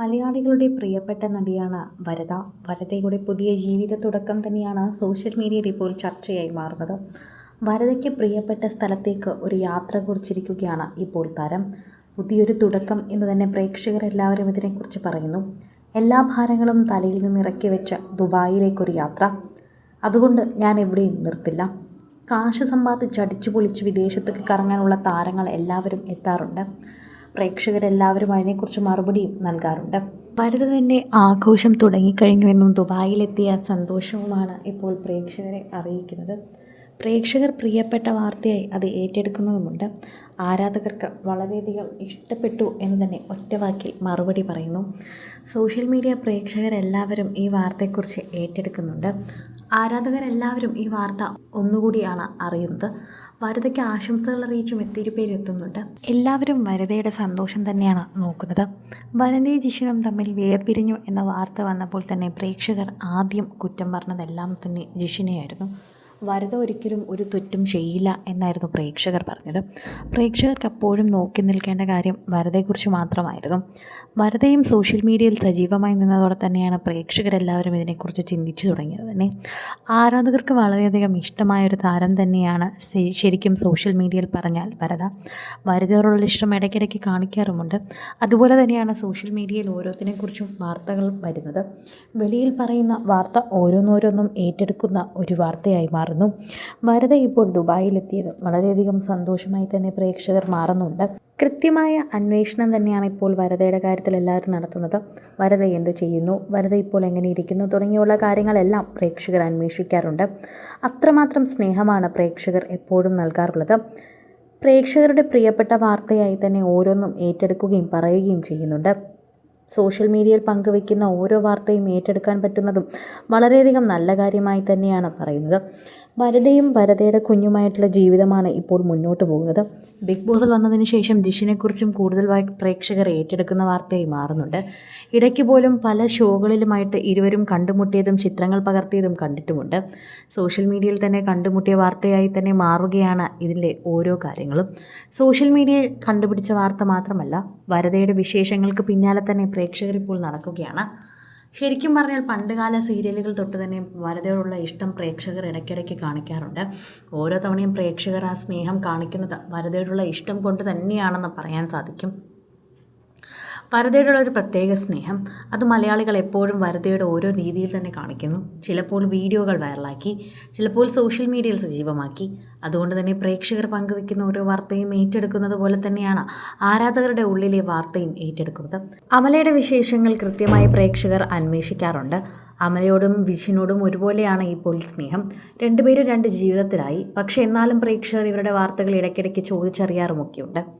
മലയാളികളുടെ പ്രിയപ്പെട്ട നടിയാണ് വരത. വരതയുടെ പുതിയ ജീവിത തുടക്കം തന്നെയാണ് സോഷ്യൽ മീഡിയയിൽ ഇപ്പോൾ ചർച്ചയായി മാറുന്നത്. വരതയ്ക്ക് പ്രിയപ്പെട്ട സ്ഥലത്തേക്ക് ഒരു യാത്ര കുറിച്ചിരിക്കുകയാണ് ഇപ്പോൾ താരം. പുതിയൊരു തുടക്കം എന്ന് തന്നെ പ്രേക്ഷകരെല്ലാവരും ഇതിനെക്കുറിച്ച് പറയുന്നു. എല്ലാ ഭാരങ്ങളും തലയിൽ നിന്ന് ഇറക്കി വെച്ച ദുബായിലേക്കൊരു യാത്ര. അതുകൊണ്ട് ഞാൻ എവിടെയും നിർത്തില്ല. കാശ് സമ്പാദിച്ച് അടിച്ചു പൊളിച്ച് വിദേശത്തേക്ക് കറങ്ങാനുള്ള താരങ്ങൾ എല്ലാവരും എത്താറുണ്ട്. പ്രേക്ഷകരെല്ലാവരും അതിനെക്കുറിച്ച് മറുപടിയും നൽകാറുണ്ട്. ഭരത തന്നെ ആഘോഷം തുടങ്ങിക്കഴിഞ്ഞുവെന്നും ദുബായിലെത്തിയ സന്തോഷവുമാണ് ഇപ്പോൾ പ്രേക്ഷകരെ അറിയിക്കുന്നത്. പ്രേക്ഷകർ പ്രിയപ്പെട്ട വാർത്തയായി അത് ഏറ്റെടുക്കുന്നതുമുണ്ട്. ആരാധകർക്ക് വളരെയധികം ഇഷ്ടപ്പെട്ടു എന്ന് തന്നെ ഒറ്റവാക്കിൽ മറുപടി പറയുന്നു. സോഷ്യൽ മീഡിയ പ്രേക്ഷകരെല്ലാവരും ഈ വാർത്തയെക്കുറിച്ച് ഏറ്റെടുക്കുന്നുണ്ട്. ആരാധകരെല്ലാവരും ഈ വാർത്ത ഒന്നുകൂടിയാണ് അറിയുന്നത്. വരതയ്ക്ക് ആശംസകൾ അറിയിച്ചും ഒത്തിരി പേര് എത്തുന്നുണ്ട്. എല്ലാവരും വരതയുടെ സന്തോഷം തന്നെയാണ് നോക്കുന്നത്. വരദയും ജിഷിനും തമ്മിൽ വേർപിരിഞ്ഞു എന്ന വാർത്ത വന്നപ്പോൾ തന്നെ പ്രേക്ഷകർ ആദ്യം കുറ്റം പറഞ്ഞതെല്ലാം തന്നെ ജിഷിനെയായിരുന്നു. വരദ ഒരിക്കലും ഒരു തെറ്റും ചെയ്യില്ല എന്നായിരുന്നു പ്രേക്ഷകർ പറഞ്ഞത്. പ്രേക്ഷകർക്ക് അപ്പോഴും നോക്കി നിൽക്കേണ്ട കാര്യം വരദയെക്കുറിച്ച് മാത്രമായിരുന്നു. വരദയും സോഷ്യൽ മീഡിയയിൽ സജീവമായി നിന്നതോടെ തന്നെയാണ് പ്രേക്ഷകരെല്ലാവരും ഇതിനെക്കുറിച്ച് ചിന്തിച്ചു തുടങ്ങിയത് തന്നെ. ആരാധകർക്ക് വളരെയധികം ഇഷ്ടമായ ഒരു താരം തന്നെയാണ് ശരിക്കും സോഷ്യൽ മീഡിയയിൽ പറഞ്ഞാൽ വരദ വരദയോടുള്ള ഇഷ്ടം ഇടയ്ക്കിടയ്ക്ക് കാണിക്കാറുമുണ്ട്. അതുപോലെ തന്നെയാണ് സോഷ്യൽ മീഡിയയിൽ ഓരോത്തിനെക്കുറിച്ചും വാർത്തകൾ വരുന്നത്. വെളിയിൽ പറയുന്ന വാർത്ത ഓരോന്നോരോന്നും ഏറ്റെടുക്കുന്ന ഒരു വാർത്തയായി മാറുന്നു. വരദ ഇപ്പോൾ ദുബായിലെത്തിയത് വളരെയധികം സന്തോഷമായി തന്നെ പ്രേക്ഷകർ മാറുന്നുണ്ട്. കൃത്യമായ അന്വേഷണം തന്നെയാണ് ഇപ്പോൾ വരദയുടെ കാര്യത്തിൽ എല്ലാവരും നടത്തുന്നത്. വരദ എന്ത് ചെയ്യുന്നു? വരദ ഇപ്പോൾ എങ്ങനെ ഇരിക്കുന്നു? തുടങ്ങിയുള്ള കാര്യങ്ങളെല്ലാം പ്രേക്ഷകർ അന്വേഷിക്കാറുണ്ട്. അത്രമാത്രം സ്നേഹമാണ് പ്രേക്ഷകർ എപ്പോഴും നൽകാറുള്ളത്. പ്രേക്ഷകരുടെ പ്രിയപ്പെട്ട വാർത്തയായി തന്നെ ഓരോന്നും ഏറ്റെടുക്കുകയും പറയുകയും ചെയ്യുന്നുണ്ട്. സോഷ്യൽ മീഡിയയിൽ പങ്കുവയ്ക്കുന്ന ഓരോ വാർത്തയും ഏറ്റെടുക്കാൻ പറ്റുന്നതും വളരെയധികം നല്ല കാര്യമായി തന്നെയാണ് പറയുന്നത്. വരദയും വരദയുടെ കുഞ്ഞുമായിട്ടുള്ള ജീവിതമാണ് ഇപ്പോൾ മുന്നോട്ട് പോകുന്നത്. ബിഗ് ബോസിൽ വന്നതിന് ശേഷം ജിഷിനെക്കുറിച്ചും കൂടുതൽ പ്രേക്ഷകർ ഏറ്റെടുക്കുന്ന വാർത്തയായി മാറുന്നുണ്ട്. ഇടയ്ക്ക് പോലും പല ഷോകളിലുമായിട്ട് ഇരുവരും കണ്ടുമുട്ടിയതും ചിത്രങ്ങൾ പകർത്തിയതും കണ്ടിട്ടുമുണ്ട്. സോഷ്യൽ മീഡിയയിൽ തന്നെ കണ്ടുമുട്ടിയ വാർത്തയായി തന്നെ മാറുകയാണ് ഇതിലെ ഓരോ കാര്യങ്ങളും. സോഷ്യൽ മീഡിയയിൽ കണ്ടുപിടിച്ച വാർത്ത മാത്രമല്ല വരതയുടെ വിശേഷങ്ങൾക്ക് പിന്നാലെ തന്നെ പ്രേക്ഷകർ ഇപ്പോൾ നടക്കുകയാണ്. ശരിക്കും പറഞ്ഞാൽ പണ്ടുകാല സീരിയലുകൾ തൊട്ട് തന്നെ വരതയോടുള്ള ഇഷ്ടം പ്രേക്ഷകർ ഇടയ്ക്കിടയ്ക്ക് കാണിക്കാറുണ്ട്. ഓരോ തവണയും പ്രേക്ഷകർ ആ സ്നേഹം കാണിക്കുന്നത് വരതയോടുള്ള ഇഷ്ടം കൊണ്ട് തന്നെയാണെന്ന് പറയാൻ സാധിക്കും. വരദയോടുള്ള ഒരു പ്രത്യേക സ്നേഹം അത് മലയാളികൾ എപ്പോഴും വരദയുടെ ഓരോ രീതിയിൽ തന്നെ കാണിക്കുന്നു. ചിലപ്പോൾ വീഡിയോകൾ വൈറലാക്കി ചിലപ്പോൾ സോഷ്യൽ മീഡിയയിൽ സജീവമാക്കി. അതുകൊണ്ട് തന്നെ പ്രേക്ഷകർ പങ്കുവെക്കുന്ന ഓരോ വാർത്തയും ഏറ്റെടുക്കുന്നത് പോലെ തന്നെയാണ് ആരാധകരുടെ ഉള്ളിലെ വാർത്തയും ഏറ്റെടുക്കുന്നത്. അമലയുടെ വിശേഷങ്ങൾ കൃത്യമായി പ്രേക്ഷകർ അന്വേഷിക്കാറുണ്ട്. അമലയോടും വിഷിനോടും ഒരുപോലെയാണ് ഇപ്പോൾ സ്നേഹം. രണ്ടുപേരും രണ്ട് ജീവിതത്തിലായി. പക്ഷേ എന്നാലും പ്രേക്ഷകർ ഇവരുടെ വാർത്തകൾ ഇടയ്ക്കിടയ്ക്ക് ചോദിച്ചറിയാറുമൊക്കെയുണ്ട്.